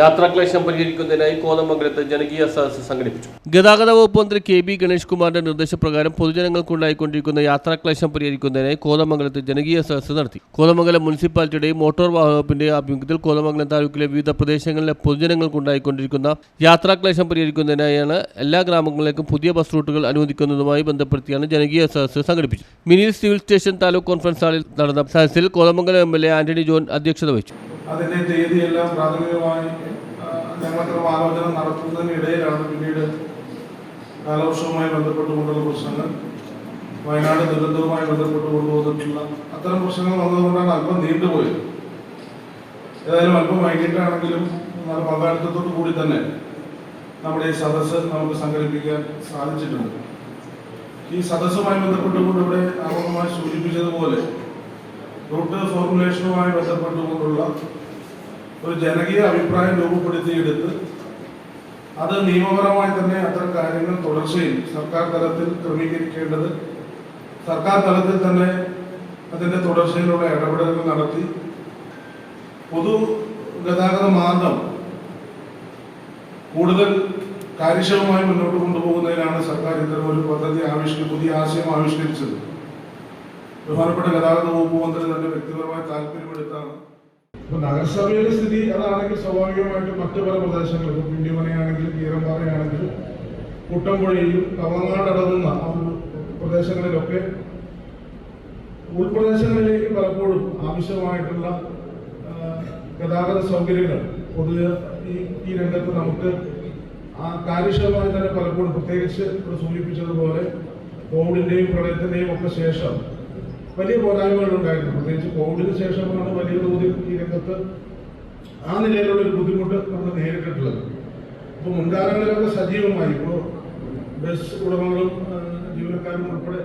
യാത്രാക്ലേശം പരിഹരിക്കുന്നതിനായി കോതമംഗലത്ത് ജനകീയ സദസ്സ് സംഘടിപ്പിച്ചു. ഗതാഗത വകുപ്പ് മന്ത്രി കെ ബി ഗണേഷ് കുമാറിന്റെ നിർദ്ദേശപ്രകാരം പൊതുജനങ്ങൾക്കുണ്ടായിക്കൊണ്ടിരിക്കുന്ന യാത്രാക്ലേശം പരിഹരിക്കുന്നതിനായി കോതമംഗലത്ത് ജനകീയ സദസ്സ് നടത്തി. കോതമംഗലം മുനിസിപ്പാലിറ്റിയുടെയും മോട്ടോർ വാഹന വകുപ്പിന്റെ ആഭിമുഖ്യത്തിൽ കോതമംഗലം താലൂക്കിലെ വിവിധ പ്രദേശങ്ങളിലെ പൊതുജനങ്ങൾക്കുണ്ടായിക്കൊണ്ടിരിക്കുന്ന യാത്രാക്ലേശം പരിഹരിക്കുന്നതിനായാണ് എല്ലാ ഗ്രാമങ്ങളിലേക്കും പുതിയ ബസ് റൂട്ടുകൾ അനുവദിക്കുന്നതുമായി ബന്ധപ്പെടുത്തിയാണ് ജനകീയ സദസ്സ് സംഘടിപ്പിച്ചത്. Mini civil station taluk conference ഹാളിൽ നടന്ന സദസ്സിൽ കോതമംഗലം എ ആന്റണി ജോൺ അധ്യക്ഷത വഹിച്ചു. അതിന്റെ തീയതിയെല്ലാം പ്രാഥമികമായി ആ, ഞങ്ങളത്ര ആലോചന നടത്തുന്നതിനിടയിലാണ് പിന്നീട് കാലവർഷവുമായി ബന്ധപ്പെട്ടുകൊണ്ടുള്ള പ്രശ്നങ്ങൾ. വയനാട് ദുരന്തവുമായി ബന്ധപ്പെട്ട് കൊണ്ടുവന്നിട്ടുള്ള അത്തരം പ്രശ്നങ്ങൾ വന്നതുകൊണ്ടാണ് അല്പം നീണ്ടുപോയത്. ഏതായാലും അല്പം വൈകിട്ടാണെങ്കിലും നല്ല പങ്കാളിത്തത്തോടു കൂടി തന്നെ നമ്മുടെ ഈ സദസ്സ് നമുക്ക് സംഘടിപ്പിക്കാൻ സാധിച്ചിട്ടുണ്ട്. ഈ സദസ്സുമായി ബന്ധപ്പെട്ടുകൊണ്ട് ഇവിടെ ആമുഖമായി സൂചിപ്പിച്ചതുപോലെ റൂട്ട് ഫോർമുലേഷനുമായി ബന്ധപ്പെട്ടുകൊണ്ടുള്ള ഒരു ജനകീയ അഭിപ്രായം രൂപപ്പെടുത്തിയെടുത്ത് അത് നിയമപരമായി തന്നെ അത്തരം കാര്യങ്ങൾ തുടർച്ചയും സർക്കാർ തലത്തിൽ ക്രമീകരിക്കേണ്ടത് സർക്കാർ തലത്തിൽ തന്നെ അതിന്റെ തുടർച്ചയിലുള്ള ഇടപെടലുകൾ നടത്തി പൊതു ഗതാഗത മാർഗം കൂടുതൽ കാര്യക്ഷമമായി മുന്നോട്ട് കൊണ്ടുപോകുന്നതിനാണ് സർക്കാർ ഇത്തരം ഒരു പദ്ധതി ആവിഷ്കരി പുതിയ ആശയം ആവിഷ്കരിച്ചത്. ബഹുമാനപ്പെട്ട ഗതാഗത വകുപ്പ് മന്ത്രി തന്നെ വ്യക്തിപരമായ താല്പര്യമെടുത്താണ് ഇപ്പൊ നഗരസഭയുടെ സ്ഥിതി അതാണെങ്കിൽ സ്വാഭാവികമായിട്ടും മറ്റു പല പ്രദേശങ്ങളിലും പിണ്ടിമനയാണെങ്കിലും കീരമ്പാറയാണെങ്കിലും കുട്ടമ്പുഴയിലും കവങ്ങാട് അടങ്ങുന്ന ആ ഒരു പ്രദേശങ്ങളിലൊക്കെ ഉൾപ്രദേശങ്ങളിലേക്ക് പലപ്പോഴും ആവശ്യമായിട്ടുള്ള ഗതാഗത സൗകര്യങ്ങൾ പൊതുവെ ഈ ഈ രംഗത്ത് നമുക്ക് ആ കാര്യക്ഷമമായി തന്നെ പലപ്പോഴും പ്രത്യേകിച്ച് ഇവിടെ സൂചിപ്പിച്ചതുപോലെ കോവിഡിന്റെയും പ്രളയത്തിന്റെയും ഒക്കെ ശേഷം വലിയ പോരായ്മകൾ ഉണ്ടായിരുന്നു പ്രത്യേകിച്ച് കോവിഡിന് ശേഷമാണ് വലിയ തോതിൽ ഈ രംഗത്ത് ആ നിലയിലുള്ള ഒരു ബുദ്ധിമുട്ട് നമ്മൾ നേരിട്ടിട്ടുള്ളത്. അപ്പോൾ മുൻകാലങ്ങളിലൊക്കെ സജീവമായി. ഇപ്പോൾ ബസ് ഉടമകളും ജീവനക്കാരും ഉൾപ്പെടെ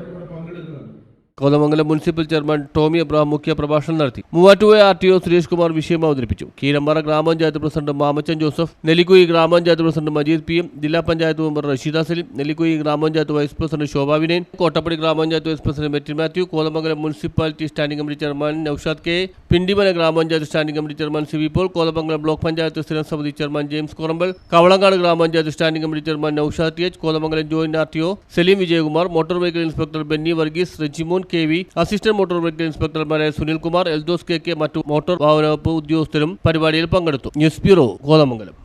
Kothamangalam municipal chairman Tomy Abraham മുഖ്യ പ്രഭാഷണം നടത്തി Muvattupuzha R T O Suresh Kumar വിഷയം അവതരിപ്പിച്ചു കീരമ്പാറ ഗ്രാമപഞ്ചായത്ത് പ്രസിഡന്റ് മാമച്ചൻ ജോസഫ് നെല്ലിക്കുയി ഗ്രാമപഞ്ചായത്ത് പ്രസിഡന്റ് മജീദ് പി എം ജില്ലാ പഞ്ചായത്ത് മെമ്പർ റഷീദ സലീം നെല്ലിക്കുയി ഗ്രാമപഞ്ചായത്ത് വൈസ് പ്രസിഡന്റ് ശോഭാ വിനയൻ കോട്ടപ്പടി ഗ്രാമപഞ്ചായത്ത് vice president Mettin Mathew Kothamangalam municipality standing committee chairman Noushad K Pindimana ഗ്രാമപഞ്ചായത്ത് standing committee chairman C V Paul Kothamangalam block panchayat സ്ഥിരം സമിതി ചെയർമാൻ ജെയിംസ് കൊറമ്പൽ കവളങ്ങാട് ഗ്രാമപഞ്ചായത്ത് standing committee chairman Noushad T H Kothamangalam joint R T O Saleem Vijayakumar motor vehicle inspector Benny Varghese Rejimon K V assistant motor vehicle ഇൻസ്പെക്ടർമാരായ Sunilkumar Eldhose K K മറ്റു motor വാഹന വകുപ്പ് ഉദ്യോഗസ്ഥരും പരിപാടിയിൽ പങ്കെടുത്തു. News bureau Kothamangalam.